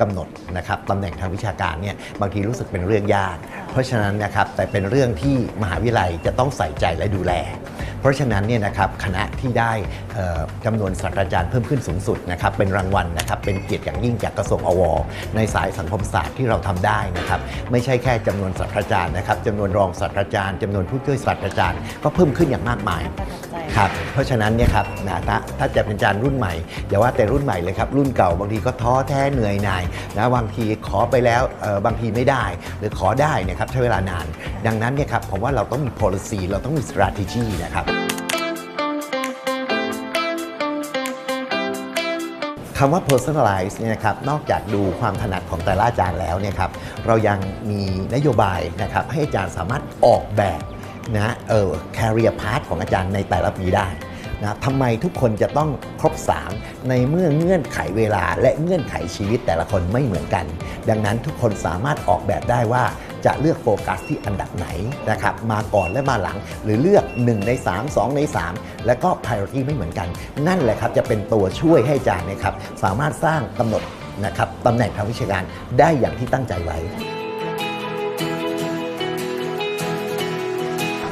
กำหนดนะครับตำแหน่งทางวิชาการเนี่ยบางทีรู้สึกเป็นเรื่องยาก เพราะฉะนั้นนะครับแต่เป็นเรื่องที่มหาวิทยาลัยจะต้องใส่ใจและดูแล เพราะฉะนั้นเนี่ยนะครับคณะที่ได้เอ่อจำนวนศาสตราจารย์เพิ่มขึ้นสูงสุดนะครับเป็นรางวัลนะครับเป็นเกียรติอย่างยิ่งจากกระทรวงอวในสายสังคมศาสตร์ที่เราทำได้นะครับไม่ใช่แค่จำนวนศาสตราจารย์นะครับจำนวนรองศาสตราจารย์จำนวนผู้ช่วยศาสตราจารย์ก็เพิ่มขึ้นอย่างมากมาย ประครับเพราะฉะนั้นเนี่ยครับนะถ้าถ้าจะเป็นจารย์รุ่นใหม่อย่าว่าแต่รุ่นใหม่เลยครับรุ่นเก่าบางทีก็ท้อแท้เหนื่อยหน่ายนะบางทีขอไปแล้วเออบางทีไม่ได้ หรือขอได้เนะครับใช้เวลานาน ดังนั้นเนี่ยครับผมว่าเราต้องมี policy เราต้องมี strategy นะครับคำว่า personalize เนี่ยนะครับ นอกจากดูความถนัดของแต่ละอาจารย์แล้วเนี่ยครับ เรายังมีนโยบายนะครับให้อาจารย์สามารถออกแบบ นะเออ career path ของอาจารย์ในแต่ละปีได้นะทำไมทุกคนจะต้องครบ 3 ในเมื่อเงื่อนไขเวลาและเงื่อนไขชีวิตแต่ละคนไม่เหมือนกัน ดังนั้นทุกคนสามารถออกแบบได้ว่าจะเลือกโฟกัสที่อันดับไหนนะครับมาก่อนและมาหลัง หรือเลือก 1 ใน 3 2 ใน 3 แล้วก็ priority ไม่เหมือนกัน นั่นแหละครับจะเป็นตัวช่วยให้อาจารย์นะครับสามารถสร้างกำหนดนะครับตำแหน่งทางวิชาการได้อย่างที่ตั้งใจไว้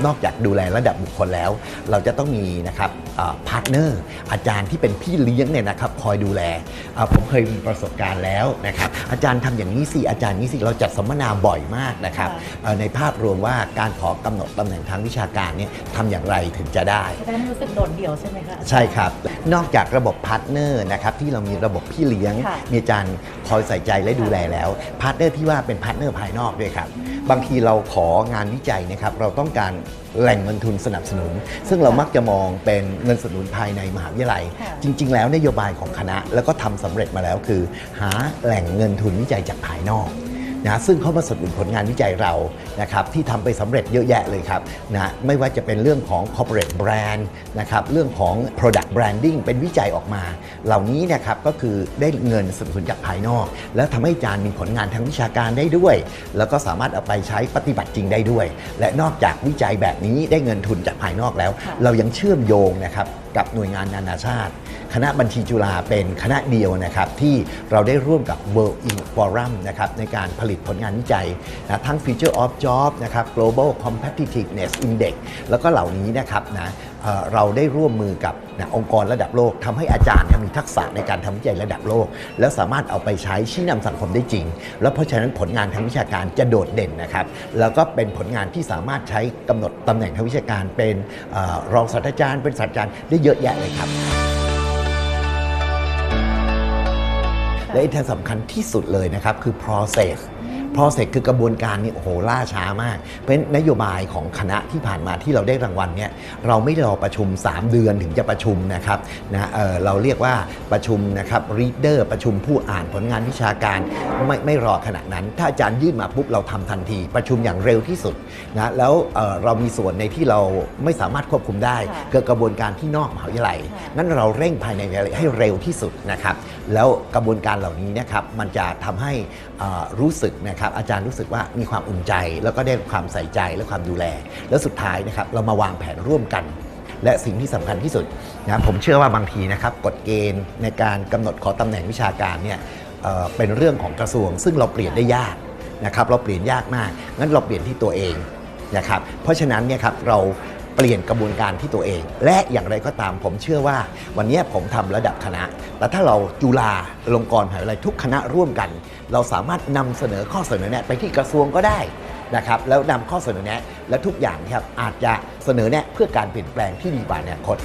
นอกจากดูแลระดับบุคคลแล้ว เราจะต้องมีนะครับ พาร์ทเนอร์อาจารย์ที่เป็นพี่เลี้ยงเนี่ยนะครับคอยดูแลอ่าผมเคยมีประสบการณ์แล้วนะครับอาจารย์ทำอย่างนี้สิอาจารย์นี้สิเราจัดสัมมนาบ่อยมากนะครับค่ะเอ่อในภาพรวมว่าการขอกำหนดตำแหน่งทางวิชาการเนี่ยทำอย่างไรถึงจะได้จะได้ไม่รู้สึกโดดเดี่ยวใช่ไหมคะใช่ครับ นอกจากระบบพาร์ทเนอร์นะครับที่เรามีระบบพี่เลี้ยงค่ะมีอาจารย์คอยใส่ใจและดูแลแล้วพาร์ทเนอร์ที่ว่าเป็นพาร์ทเนอร์ภายนอกด้วยครับบางทีเราของานวิจัยนะครับเราต้องการ แหล่งเงินทุนสนับสนุน ซึ่งเรามักจะมองเป็นเงินสนับสนุนภายในมหาวิทยาลัยค่ะจริง ๆ แล้วนโยบายของคณะแล้วก็ทำสำเร็จมาแล้วคือ หาแหล่งเงินทุนวิจัยจากภายนอก นะซึ่งเขามาสนับสนุนผลงานวิจัยเรานะครับที่ทำไปสำเร็จเยอะแยะเลยครับนะไม่ว่าจะเป็นเรื่องของ corporate brand นะครับเรื่องของ product branding เป็นวิจัยออกมา เหล่านี้นะครับก็คือได้เงินสนับสนุนจากภายนอก แล้วทำให้อาจารย์มีผลงานทางวิชาการได้ด้วย แล้วก็สามารถเอาไปใช้ปฏิบัติจริงได้ด้วย และนอกจากวิจัยแบบนี้ได้เงินทุนจากภายนอกแล้วค่ะเรายังเชื่อมโยงนะครับกับหน่วยงานนานาชาติ คณะบัญชีจุฬาเป็นคณะเดียวนะครับที่เราได้ร่วมกับ World in Forum นะครับในการผลิตผลงานวิจัยนะทั้ง Future of Job นะครับ Global Competitiveness Index แล้วก็เหล่านี้นะครับนะเอ่อเราได้ร่วมมือกับนะองค์กรระดับโลกทำให้อาจารย์เนี่ยมีทักษะในการทำวิจัยระดับโลก แล้วสามารถเอาไปใช้ชี้นำสังคมได้จริง แล้วเพราะฉะนั้นผลงานทางวิชาการจะโดดเด่นนะครับ แล้วก็เป็นผลงานที่สามารถใช้กำหนดตำแหน่งทางวิชาการ เป็นเออรองศาสตราจารย์เป็นศาสตราจารย์ได้เยอะแยะเลยครับและที่สำคัญที่สุดเลยนะครับคือ process process คือกระบวนการนี่โอ้โหล่าช้ามาก เพราะฉะนั้นนโยบายของคณะที่ผ่านมาที่เราได้รางวัลเนี่ยเราไม่รอประชุม 3 เดือนถึงจะประชุมนะครับนะเอ่อเราเรียกว่าประชุมนะครับ reader ประชุมผู้อ่านผลงานวิชาการไม่ไม่รอขนาดนั้น ถ้าอาจารย์ยื่นมาปุ๊บเราทำทันที ประชุมอย่างเร็วที่สุดนะแล้วเอ่อเรามีส่วนในที่เราไม่สามารถควบคุมได้ค่ะเกิดกระบวนการที่นอกมหาวิทยาลัยค่ะงั้นเราเร่งภายในเวลาให้เร็วที่สุดนะครับแล้วกระบวนการเหล่านี้นะครับมันจะทำให้อ่ารู้สึกนะครับอาจารย์รู้สึกว่ามีความอุ่นใจ แล้วก็ได้ความใส่ใจและความดูแล แล้วสุดท้ายนะครับเรามาวางแผนร่วมกัน และสิ่งที่สำคัญที่สุดนะผมเชื่อว่าบางทีนะครับกฎเกณฑ์ในการกำหนดขอตำแหน่งวิชาการเนี่ยเเป็นเรื่องของกระทรวง ซึ่งเราเปลี่ยนได้ยากนะครับเราเปลี่ยนยากมากงั้นเราเปลี่ยนที่ตัวเองนะครับเพราะฉะนั้นเนี่ยครับเรา เปลี่ยนกระบวนการที่ตัวเอง และอย่างไรก็ตามผมเชื่อว่า วันนี้ผมทำระดับคณะ แต่ถ้าเราจุฬาลงกรณ์มหาวิทยาลัยทุกคณะร่วมกัน เราสามารถนำเสนอข้อเสนอแนะไปที่กระทรวงก็ได้นะครับแล้วนำข้อเสนอแนะและทุกอย่างครับอาจจะเสนอแนะเพื่อการเปลี่ยนแปลงที่ดีกว่าในอนาคต